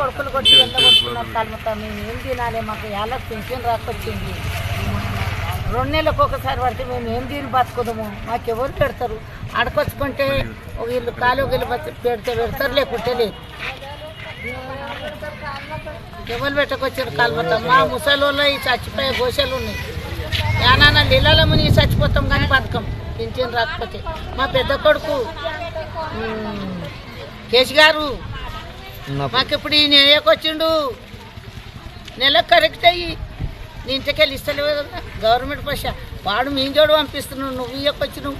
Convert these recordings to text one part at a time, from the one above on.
కొడుకులు కొట్టి కొట్టుకున్నారు కలుముతాం మేము ఏం తినాలి? మాకు ఎలా పెన్షన్ రాకొచ్చింది. రెండు నెలలకు ఒకసారి పడితే మేము ఏం తిని బతుకుదాము? మాకు ఎవరు పెడతారు? అడకొచ్చుకుంటే వీళ్ళు కాలు వీళ్ళు పెడితే పెడతారు లేకుంటే లేదు. ఎవరు పెట్టకొచ్చారు కలుపుతాం మా ముసలోళ్ళు ఈ చచ్చిపోయే గోసెలు ఉన్నాయి. యానాన్న నీళ్ళలో మునిగి చచ్చిపోతాం కానీ బతకం. పింఛన్ రాకపోతే. మా పెద్ద కొడుకు కేసు గారు మాకు ఇప్పుడు ఈ నెలకొచ్చిండు నెల కరెక్ట్ అయ్యి నీ ఇంటికి వెళ్ళి ఇస్తలేవు కదా గవర్నమెంట్ పైస. వాడు మీ జోడు పంపిస్తున్నావు నువ్వు ఇయ్యకొచ్చినావు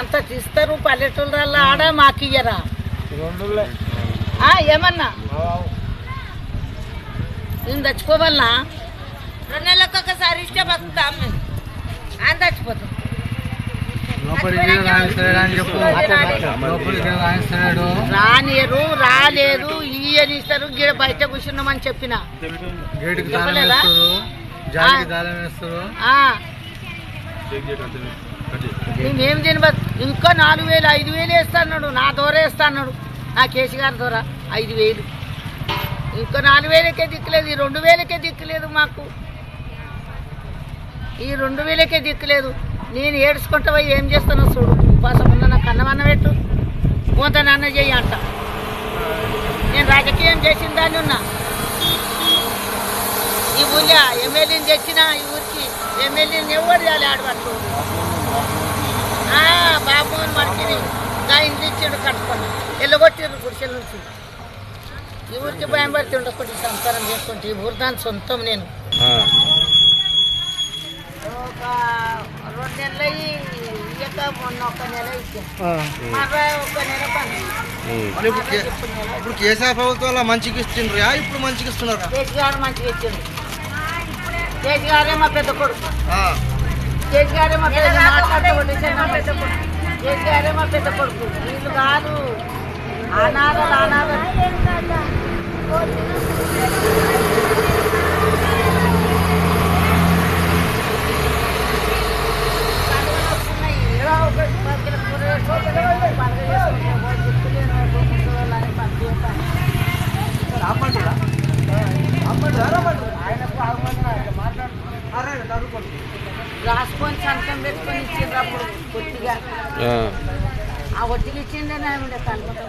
అంత తీస్తారు పల్లెటూళ్ళ ఆడ మాకు ఇయ్యరా? ఏమన్నా? నేను చచ్చిపోవాలనా? రెండు నెలలకు ఒకసారి ఇస్తే బతుకుతాం మేము. ఆయన చచ్చిపోతాం. రానియరు రాలేదు ఇయ్యని ఇస్తారు గిడ బయట కూర్చున్నామని చెప్పిన. మేమేం తిన ఇంకా నాలుగు వేలు ఐదు వేలు వేస్తాడు నా దూర వేస్తాడు నా కేసు గారి దూర ఐదు వేలు. ఇంకా నాలుగు వేలకే దిక్కులేదు. ఈ రెండు వేలకే దిక్కులేదు మాకు. ఈ రెండు వేలకే దిక్కులేదు. నేను ఏడ్చుకుంటా పోయి ఏం చేస్తానో చూడు. ఉపాసం ఉన్న నాకు అన్నమన్న పెట్టు. పోత నాన్న చెయ్యి అంట నేను రాజకీయం చేసిన దాన్ని ఉన్నా. ఈ ఊళ్ళో ఎమ్మెల్యేని తెచ్చిన ఈ ఊరికి ఎమ్మెల్యేని ఎవరు చేయాలి ఆడబట్టు బాబు మడికిని నా ఇంటి ఇచ్చిండు కట్టుకొని. ఎల్లగొట్టిర్రు గుడిసెల నుంచి. ఈ ఊరికి భయం పడితే ఉండకుండా సంసారం చేసుకుంటే ఈ ఊరు దాని సొంతం నేను. ఒక మొన్న ఒక నెల ఒక నెల పని. ఇప్పుడు కేసీఆర్ ప్రభుత్వంలో మంచిగా ఇస్తుండ్రా ఇప్పుడు మంచిగా ఇస్తున్నారా? కేసీఆర్ మంచిగా ఇచ్చిండు. కేసీఆరే మా పెద్ద కొడుకు. కేసీఆర్ మా పెద్ద మా కొడుకు. కేసీఆర్ మా పెద్ద కొడుకు. వీళ్ళు కాదు. అనాథలు అనాథలు. రాసుకొని సంతం పెట్టుకొని ఇచ్చిండ్రు అప్పుడు ఆ ఒట్టిగా ఇచ్చిండే నా ఉండే రాసుకొని సంతకం